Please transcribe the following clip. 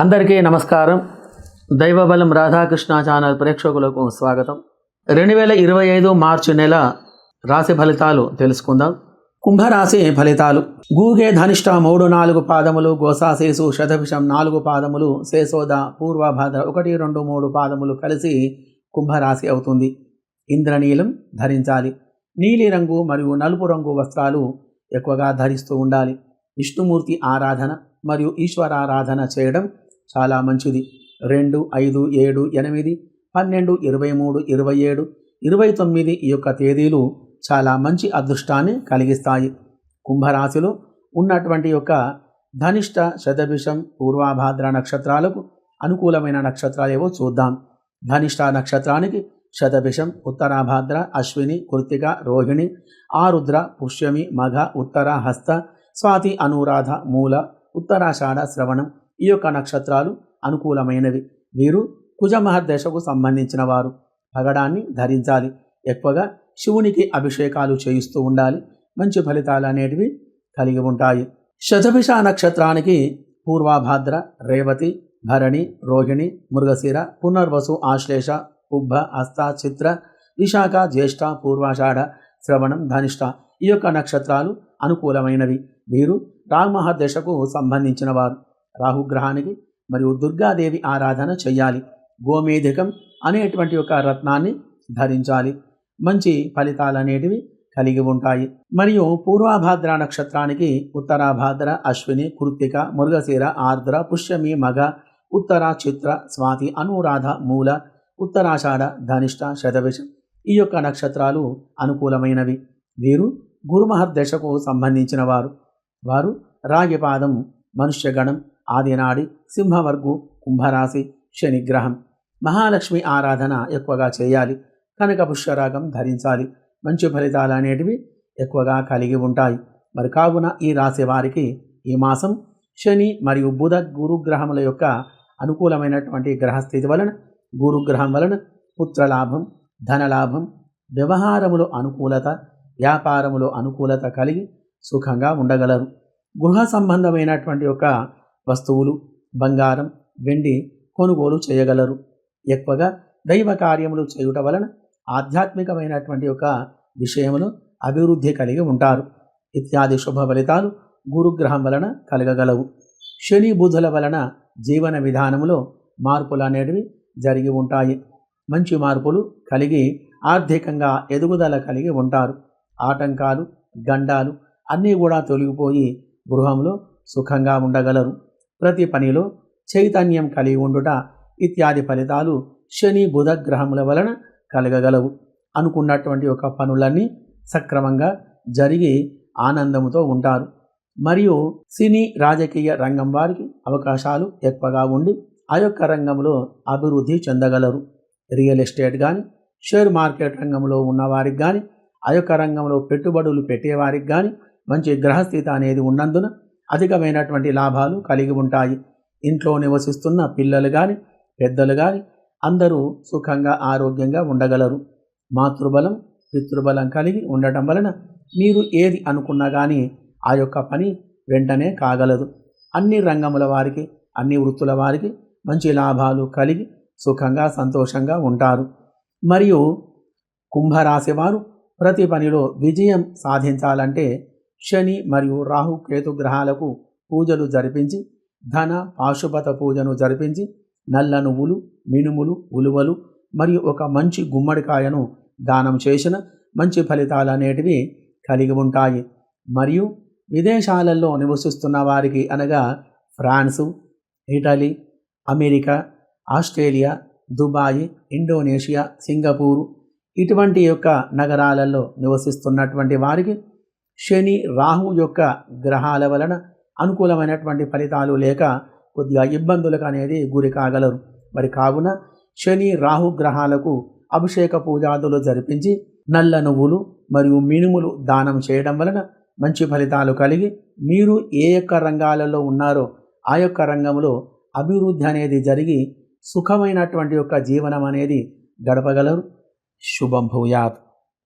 అందరికీ నమస్కారం. దైవబలం రాధాకృష్ణ ఛానల్ ప్రేక్షకులకు స్వాగతం. రెండు వేల ఇరవై ఐదు మార్చి నెల రాశి ఫలితాలు తెలుసుకుందాం. కుంభరాశి ఫలితాలు. గూగే ధనిష్ట మూడు నాలుగు పాదములు గోసాశేసు శతభిషం నాలుగు పాదములు శేషోద పూర్వభాద్ర ఒకటి రెండు మూడు పాదములు కలిసి కుంభరాశి అవుతుంది. ఇంద్రనీలం ధరించాలి. నీలి రంగు మరియు నలుపు రంగు వస్త్రాలు ఎక్కువగా ధరిస్తూ ఉండాలి. విష్ణుమూర్తి ఆరాధన మరియు ఈశ్వరారాధన చేయడం చాలా మంచిది. రెండు ఐదు ఏడు ఎనిమిది పన్నెండు ఇరవై మూడు ఇరవై ఏడు ఇరవై తొమ్మిది ఈ యొక్క తేదీలు చాలా మంచి అదృష్టాన్ని కలిగిస్తాయి. కుంభరాశిలో ఉన్నటువంటి యొక్క ధనిష్ట శతభిషం పూర్వాభాద్ర నక్షత్రాలకు అనుకూలమైన నక్షత్రాలు ఏవో చూద్దాం. ధనిష్ట నక్షత్రానికి శతభిషం ఉత్తరాభాద్ర అశ్విని కృతిక రోహిణి ఆరుద్ర పుష్యమి మఘ ఉత్తర హస్త స్వాతి అనురాధ మూల ఉత్తరాషాఢ శ్రవణం ఈ యొక్క నక్షత్రాలు అనుకూలమైనవి. వీరు కుజమహర్దశకు సంబంధించిన వారు. పగడాన్ని ధరించాలి. ఎక్కువగా శివునికి అభిషేకాలు చేయిస్తూ ఉండాలి. మంచి ఫలితాలు అనేటివి కలిగి ఉంటాయి. శతభిష నక్షత్రానికి పూర్వాభాద్ర రేవతి భరణి రోహిణి మృగశిర పునర్వసు ఆశ్లేష ఉబ్బ హస్త చిత్ర విశాఖ జ్యేష్ఠ పూర్వాషాఢ శ్రవణం ధనిష్ట ఈ యొక్క నక్షత్రాలు అనుకూలమైనవి. వీరు రామహర్దశకు సంబంధించిన వారు. రాహుగ్రహానికి మరియు దుర్గాదేవి ఆరాధన చెయ్యాలి. గోమేధికం అనేటువంటి ఒక రత్నాన్ని ధరించాలి. మంచి ఫలితాలు అనేటివి కలిగి ఉంటాయి. మరియు పూర్వాభాద్ర నక్షత్రానికి ఉత్తరాభాద్ర అశ్విని కృత్తిక మురుగశీర ఆర్ద్ర పుష్యమి మగ ఉత్తర చిత్ర స్వాతి అనురాధ మూల ఉత్తరాషాఢ ధనిష్ట శతవిష ఈ యొక్క నక్షత్రాలు అనుకూలమైనవి. వీరు గురుమహర్దశకు సంబంధించిన వారు. వారు రాగిపాదం మనుష్యగణం ఆదినాడి సింహవర్గు కుంభరాశి శనిగ్రహం. మహాలక్ష్మి ఆరాధన ఎక్కువగా చేయాలి. కనక పుష్యరాగం ధరించాలి. మంచి ఫలితాలు అనేటివి ఎక్కువగా కలిగి ఉంటాయి. మరి కావున ఈ రాశి వారికి ఈ మాసం శని మరియు బుధ గురుగ్రహముల యొక్క అనుకూలమైనటువంటి గ్రహస్థితి వలన గురుగ్రహం వలన పుత్రలాభం ధనలాభం వ్యవహారములో అనుకూలత వ్యాపారములో అనుకూలత కలిగి సుఖంగా ఉండగలరు. గృహ సంబంధమైనటువంటి యొక్క వస్తువులు బంగారం వెండి కొనుగోలు చేయగలరు. ఎక్కువగా దైవ కార్యములు చేయుట వలన ఆధ్యాత్మికమైనటువంటి ఒక విషయంలో అభివృద్ధి కలిగి ఉంటారు. ఇత్యాది శుభ ఫలితాలు గురుగ్రహం వలన కలగగలవు. శని బుధుల వలన జీవన విధానములో మార్పులు అనేటివి జరిగి ఉంటాయి. మంచి మార్పులు కలిగి ఆర్థికంగా ఎదుగుదల కలిగి ఉంటారు. ఆటంకాలు గండాలు అన్నీ కూడా తొలగిపోయి గృహంలో సుఖంగా ఉండగలరు. ప్రతి పనిలో చైతన్యం కలిగి ఉండుట ఇత్యాది ఫలితాలు శని బుధ గ్రహముల వలన కలగగలవు. అనుకున్నటువంటి ఒక పనులన్నీ సక్రమంగా జరిగి ఆనందముతో ఉంటారు. మరియు సినీ రాజకీయ రంగం వారికి అవకాశాలు ఎక్కువగా ఉండి ఆ యొక్క రంగంలో అభివృద్ధి చెందగలరు. రియల్ ఎస్టేట్ కానీ షేర్ మార్కెట్ రంగంలో ఉన్నవారికి కానీ ఆ యొక్క రంగంలో పెట్టుబడులు పెట్టేవారికి కానీ మంచి గ్రహస్థితి అనేది ఉన్నందున అధికమైనటువంటి లాభాలు కలిగి ఉంటాయి. ఇంట్లో నివసిస్తున్న పిల్లలు కానీ పెద్దలు కానీ అందరూ సుఖంగా ఆరోగ్యంగా ఉండగలరు. మాతృబలం పితృబలం కలిగి ఉండటం వలన మీరు ఏది అనుకున్నా కానీ ఆ యొక్క పని వెంటనే కాగలదు. అన్ని రంగముల వారికి అన్ని వృత్తుల వారికి మంచి లాభాలు కలిగి సుఖంగా సంతోషంగా ఉంటారు. మరియు కుంభరాశి వారు ప్రతి పనిలో విజయం సాధించాలంటే శని మరియు రాహు కేతు గ్రహాలకు పూజలు జరిపించి ధన పాశుపత పూజను జరిపించి నల్ల నువ్వులు మినుములు ఉలువలు మరియు ఒక మంచి గుమ్మడికాయను దానం చేసిన మంచి ఫలితాలు అనేటివి కలిగి ఉంటాయి. మరియు విదేశాలలో నివసిస్తున్న వారికి అనగా France Italy America Australia Dubai Indonesia Singapore ఇటువంటి యొక్క నగరాలలో నివసిస్తున్నటువంటి వారికి శని రాహు యొక్క గ్రహాల వలన అనుకూలమైనటువంటి ఫలితాలు లేక కొద్దిగా ఇబ్బందులకు అనేది గురి కాగలరు. మరి కావున శని రాహు గ్రహాలకు అభిషేక పూజాదులు జరిపించి నల్ల నువ్వులు మరియు మినుములు దానం చేయడం వలన మంచి ఫలితాలు కలిగి మీరు ఏ యొక్క రంగాలలో ఉన్నారో ఆ యొక్క రంగంలో అభివృద్ధి అనేది జరిగి సుఖమైనటువంటి యొక్క జీవనం అనేది గడపగలరు. శుభం భూయాత్.